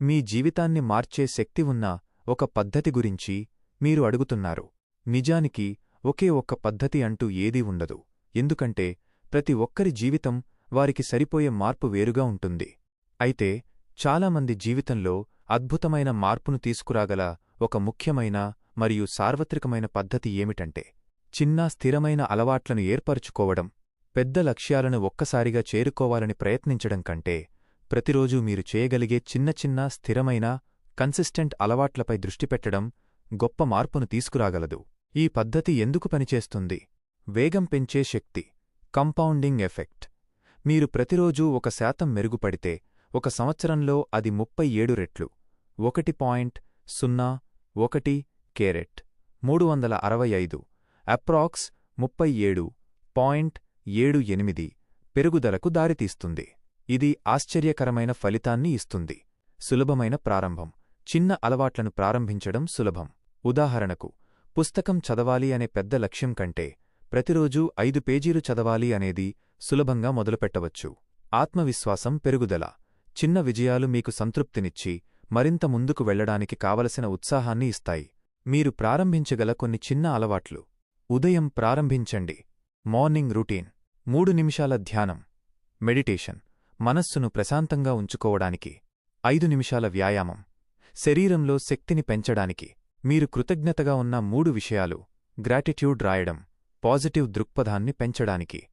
మీ జీవితాన్ని మార్చే శక్తి ఉన్న ఒక పద్ధతి గురించి మీరు అడుగుతున్నారు. నిజానికి ఒకే ఒక్క పద్ధతి అంటూ ఏదీ ఉండదు. ఎందుకంటే ప్రతి ఒక్కరి జీవితం వారికి సరిపోయే మార్పు వేరుగా ఉంటుంది. అయితే చాలామంది జీవితంలో అద్భుతమైన మార్పును తీసుకురాగల ఒక ముఖ్యమైన మరియు సార్వత్రికమైన పద్ధతి ఏమిటంటే చిన్న స్థిరమైన అలవాట్లను ఏర్పరచుకోవడం. పెద్ద లక్ష్యాలను ఒక్కసారిగా చేరుకోవాలని ప్రయత్నించడం కంటే ప్రతిరోజూ మీరు చేయగలిగే చిన్న చిన్న స్థిరమైన కన్సిస్టెంట్ అలవాట్లపై దృష్టి పెట్టడం గొప్ప మార్పును తీసుకురాగలదు. ఈ పద్ధతి ఎందుకు పనిచేస్తుంది? వేగం పెంచే శక్తి కంపౌండింగ్ ఎఫెక్ట్. మీరు ప్రతిరోజూ ఒక శాతం మెరుగుపడితే ఒక సంవత్సరంలో అది ముప్పై ఏడు రెట్లు. ఒకటి పాయింట్ సున్నా ఒకటి కేరెట్. మూడు వందల అరవై ఐదు. అప్రాక్స్ ముప్పై ఏడు పాయింట్ ఏడు ఎనిమిది పెరుగుదలకు దారితీస్తుంది. ఇది ఆశ్చర్యకరమైన ఫలితాన్ని ఇస్తుంది. సులభమైన ప్రారంభం. చిన్న అలవాట్లను ప్రారంభించడం సులభం. ఉదాహరణకు పుస్తకం చదవాలి అనే పెద్ద లక్ష్యం కంటే ప్రతిరోజూ ఐదు పేజీలు చదవాలి అనేది సులభంగా మొదలుపెట్టవచ్చు. ఆత్మవిశ్వాసం పెరుగుదల. చిన్న విజయాలు మీకు సంతృప్తినిచ్చి మరింత ముందుకు వెళ్ళడానికి కావలసిన ఉత్సాహాన్ని ఇస్తాయి. మీరు ప్రారంభించగల కొన్ని చిన్న అలవాట్లు. ఉదయం ప్రారంభించండి. Morning routine. మూడు నిమిషాల ధ్యానం. మెడిటేషన్. మనస్సును ప్రశాంతంగా ఉంచుకోవడానికి. ఐదు నిమిషాల వ్యాయామం. శరీరంలో శక్తిని పెంచడానికి. మీరు కృతజ్ఞతగా ఉన్న మూడు విషయాలు. గ్రాటిట్యూడ్ రాయడం. పాజిటివ్ దృక్పథాన్ని పెంచడానికి.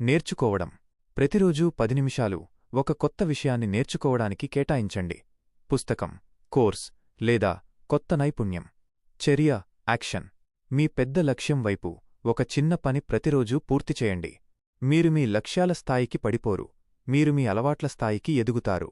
నేర్చుకోవడం. ప్రతిరోజూ పది నిమిషాలు. ఒక కొత్త విషయాన్ని నేర్చుకోవడానికి కేటాయించండి. పుస్తకం. కోర్స్. లేదా కొత్త నైపుణ్యం. చర్య. యాక్షన్. మీ పెద్ద లక్ష్యం వైపు ఒక చిన్న పని ప్రతిరోజూ పూర్తి చేయండి. మీరు మీ లక్ష్యాల స్థాయికి పడిపోరు. మీరు మీ అలవాట్ల స్థాయికి ఎదుగుతారు.